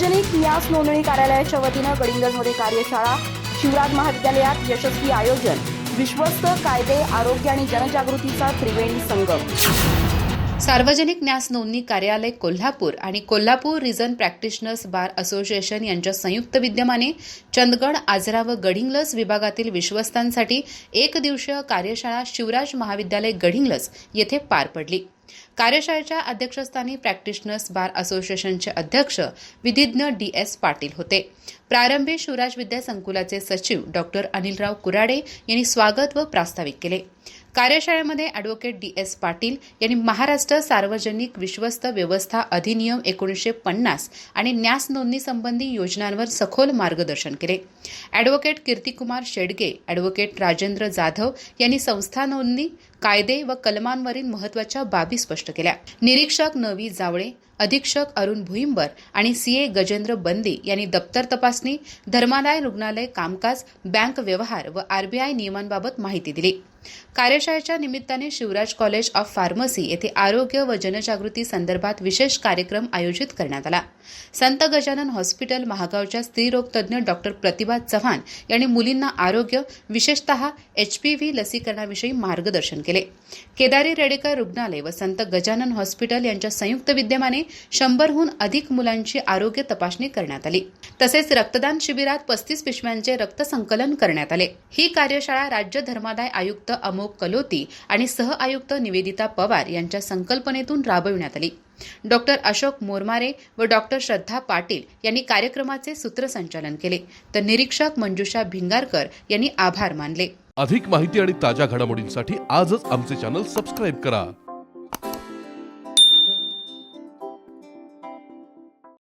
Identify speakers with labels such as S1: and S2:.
S1: सार्वजनिक न्यास नोंदणी कार्यालयाच्या वतीनं गडिंगलमध्ये कार्यशाळा शिवराज महाविद्यालयात यशस्वी आयोजन विश्वस्त कायदे आरोग्य आणि जनजागृतीचा त्रिवेणी संगम.
S2: सार्वजनिक न्यास नोंदणी कार्यालय कोल्हापूर आणि Kolhapur region practitioners bar association यांच्या संयुक्त विद्यमाने चंदगड आजरा व गडिंग्लज विभागातील विश्वस्तांसाठी एक दिवसीय कार्यशाळा शिवराज महाविद्यालय गडिंग्लज येथे पार पडली. कार्यशाळेच्या अध्यक्षस्थानी प्रॅक्टिशनर्स बार असोसिएशनचे अध्यक्ष विधिज्ञ डी एस पाटील होते. प्रारंभी शिवराज विद्या संकुलाचे सचिव डॉक्टर अनिलराव कुराडे यांनी स्वागत व प्रास्ताविक केले. कार्यशाळेमध्ये ॲडव्होकेट डी एस पाटील यांनी महाराष्ट्र सार्वजनिक विश्वस्त व्यवस्था अधिनियम एकोणीसशे पन्नास आणि न्यास नोंदणी संबंधी योजनांवर सखोल मार्गदर्शन केले. ॲडव्होकेट कीर्तिकुमार शेडगे ॲडव्होकेट राजेंद्र जाधव यांनी संस्था नोंदणी कायदे व कलमांवरील महत्त्वाच्या बाबी स्पष्ट केल्या. निरीक्षक नवी जावळे अधीक्षक अरुण भुईंबर आणि सीए गजेंद्र बंदी यांनी दप्तर तपासणी धर्मादाय रुग्णालय कामकाज बँक व्यवहार व आरबीआय नियमांबाबत माहिती दिली. कार्यशाळेच्या निमित्ताने शिवराज कॉलेज ऑफ फार्मसी येथे आरोग्य व जनजागृती संदर्भात विशेष कार्यक्रम आयोजित करण्यात आला. संत गजानन हॉस्पिटल महागावच्या स्त्रीरोगतज्ञ डॉक्टर प्रतिभा चव्हाण यांनी मुलींना आरोग्य विशेषतः एचपीव्ही लसीकरणाविषयी मार्गदर्शन केले. केदारी रेडेकर रुग्णालय व संत गजानन हॉस्पिटल यांच्या संयुक्त विद्यमाने शंभरहून अधिक मुलांची आरोग्य तपासणी करण्यात आली. तसेच रक्तदान शिबिरात पस्तीस पिशव्यांचे रक्त संकलन करण्यात आले. ही कार्यशाळा राज्य धर्मादाय आयुक्त अमोक कलोती आणि सह आयुक्त निवेदिता पवार यांच्या संकल्पनेतून राबविण्यात आली. डॉक्टर अशोक मोरमारे व डॉक्टर श्रद्धा पाटील यांनी कार्यक्रमाचे सूत्रसंचालन केले. तर निरीक्षक मंजुषा भिंगारकर यांनी आभार मानले.
S3: अधिक माहिती आणि ताज्या घडामोडींसाठी आजच आमचे चॅनल सबस्क्राईब करा.